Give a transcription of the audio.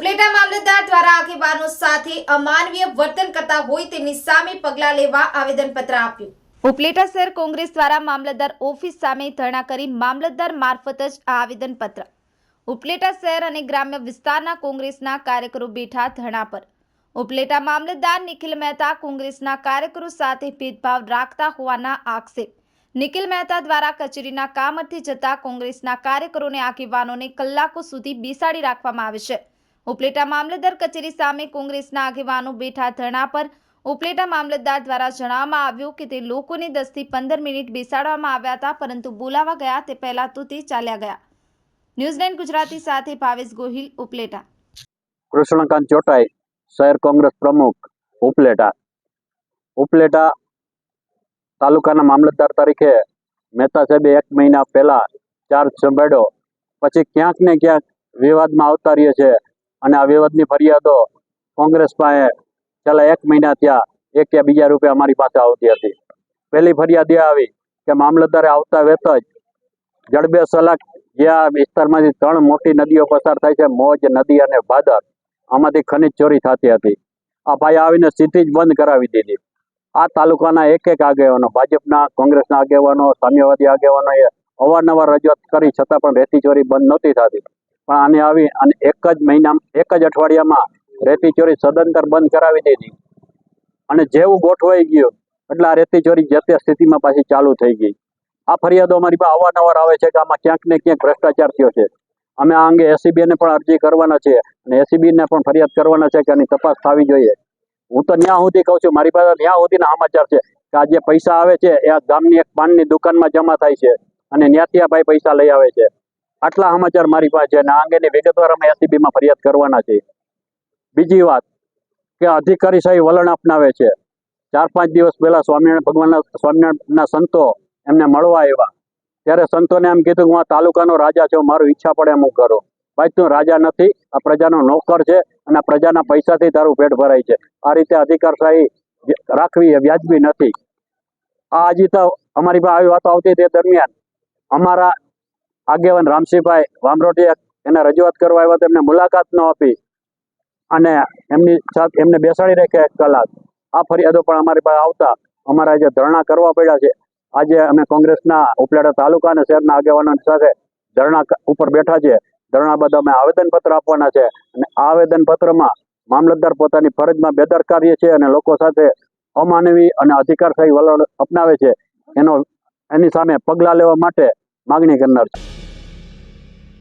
ઉપલેટા મામલતદાર દ્વારા આગેવાનો સાથે અમાનવીય વર્તન કરતા હોય તેમની સામે પગલાં લેવા આવેદનપત્ર આપ્યું. ઉપલેટા શહેર કોંગ્રેસ દ્વારા મામલતદાર ઓફિસ સામે ધરણા કરી મામલતદાર મારફત જ આ આવેદનપત્ર. ઉપલેટા શહેર અને ગ્રામ્ય વિસ્તારના કોંગ્રેસના કાર્યકરો બેઠા ધરણા પર. ઉપલેટા મામલતદાર નિખિલ મહેતા કોંગ્રેસના કાર્યકરો સાથે ભેદભાવ રાખતા હોવાના આક્ષેપ. નિખિલ મહેતા દ્વારા કચેરીના કામ અર્થે જતા કોંગ્રેસના કાર્યકરોને આગેવાનોને કલાકો સુધી બેસાડી રાખવામાં આવે છે. ઉપલેટા મામલતદાર કચેરી સામે કોંગ્રેસના આગેવાનો બેઠા ધરણા પર. ઉપલેટા મામલતદાર દ્વારા જણાવવામાં આવ્યું કે તે લોકોને દસથી પંદર મિનિટ બેસાડવામાં આવ્યા હતા, પરંતુ બોલાવા ગયા તે પહેલા તો તે ચાલ્યા ગયા. ન્યૂઝીલેન્ડ ગુજરાતી સાથે ભાવેશ ગોહિલ, ઉપલેટા. કૃષ્ણકાંત ચોટાઈ, શહેર કોંગ્રેસ પ્રમુખ, ઉપલેટા. ઉપલેટા તાલુકાના મામલતદાર તરીકે મહેતા સાહેબે એક મહિના પહેલા ચાર્જ સંભાળ્યો. પછી ક્યાંક ને ક્યાંક વિવાદમાં આવતા રહીએ છે. અને આ વિવાદની ફરિયાદો કોંગ્રેસ પાસે છેલ્લા એક મહિના થયા. એક કે બીજા રૂપે અમારી પાસે આવતી હતી. પહેલી ફરિયાદ એ આવી કે મામલતદારે આવતા વેત જ જડબે સલાક જે આ વિસ્તારમાંથી ત્રણ મોટી નદીઓ પસાર થાય છે, મોજ નદી અને ભાદર, આમાંથી ખનિજ ચોરી થતી હતી. આ ભાઈ આવીને સીધી જ બંધ કરાવી દીધી. આ તાલુકાના એક એક આગેવાનો, ભાજપના, કોંગ્રેસના આગેવાનો, સામ્યવાદી આગેવાનોએ અવારનવાર રજૂઆત કરી, છતાં પણ રેતી ચોરી બંધ નહોતી થતી. પણ આને આવી અને એક જ મહિના એક જ અઠવાડિયામાં રેતી ચોરી સદંતર બંધ કરાવી દીધી. અને જેવું ગોઠવાઈ ગયું, એટલે આ રેતી ચોરી જે તે સ્થિતિમાં પાછી ચાલુ થઈ ગઈ. આ ફરિયાદો અમારી પાસે અવારનવાર આવે છે કે આમાં ક્યાંક ને ક્યાંક ભ્રષ્ટાચાર થયો છે. અમે આ અંગે એસીબી ને પણ અરજી કરવાના છે અને એસીબી ને પણ ફરિયાદ કરવાના છે કે આની તપાસ થવી જોઈએ. હું તો ત્યાં સુધી કહું છું, મારી પાસે ત્યાં સુધીના સમાચાર છે કે આ જે પૈસા આવે છે, એ ગામની એક પાનની દુકાનમાં જમા થાય છે અને ન્યાથી આ ભાઈ પૈસા લઈ આવે છે. આટલા સમાચાર મારી પાસે છે અને આ અંગેની વિગતવાર અમે એસીબીમાં ફરિયાદ કરવાના છે બીજી વાત કે અધિકારી શાહી વલણ અપનાવે છે. ચાર પાંચ દિવસ પહેલા સ્વામિનારાયણ ભગવાનના સ્વામિનારાયણના સંતો એમને મળવા આવ્યા. ત્યારે સંતોને એમ કીધું કે હું આ તાલુકાનો રાજા છું, મારું ઈચ્છા પડે એમ હું કરું. ભાઈ તું રાજા નથી, આ પ્રજાનો નોકર છે અને આ પ્રજાના પૈસાથી તારું પેટ ભરાય છે. આ રીતે અધિકારશાહી રાખવી એ વ્યાજબી નથી. આ હજી તો અમારી પાસે આવી વાતો આવતી તે દરમિયાન. અમારા આગેવાન રામસિંહભાઈ વામરોટીએ એને રજૂઆત કરવા આવ્યા તો એમને મુલાકાત ન આપી અને એમની સાથે એમને બેસાડી રાખ્યા એક કલાક. આ ફરિયાદો પણ અમારી પાસે આવતા અમારા જે ધરણા કરવા પડ્યા છે, આજે અમે કોંગ્રેસના ઉપલેટા તાલુકા અને શહેરના આગેવાનો સાથે ધરણા ઉપર બેઠા છે ધરણા બાદ અમે આવેદનપત્ર આપવાના છે અને આવેદનપત્રમાં મામલતદાર પોતાની ફરજમાં બેદરકારી છે અને લોકો સાથે અમાનવી અને અધિકારશાહી વલણ અપનાવે છે. એનો, એની સામે પગલાં લેવા માટે માગણી કરનાર છે.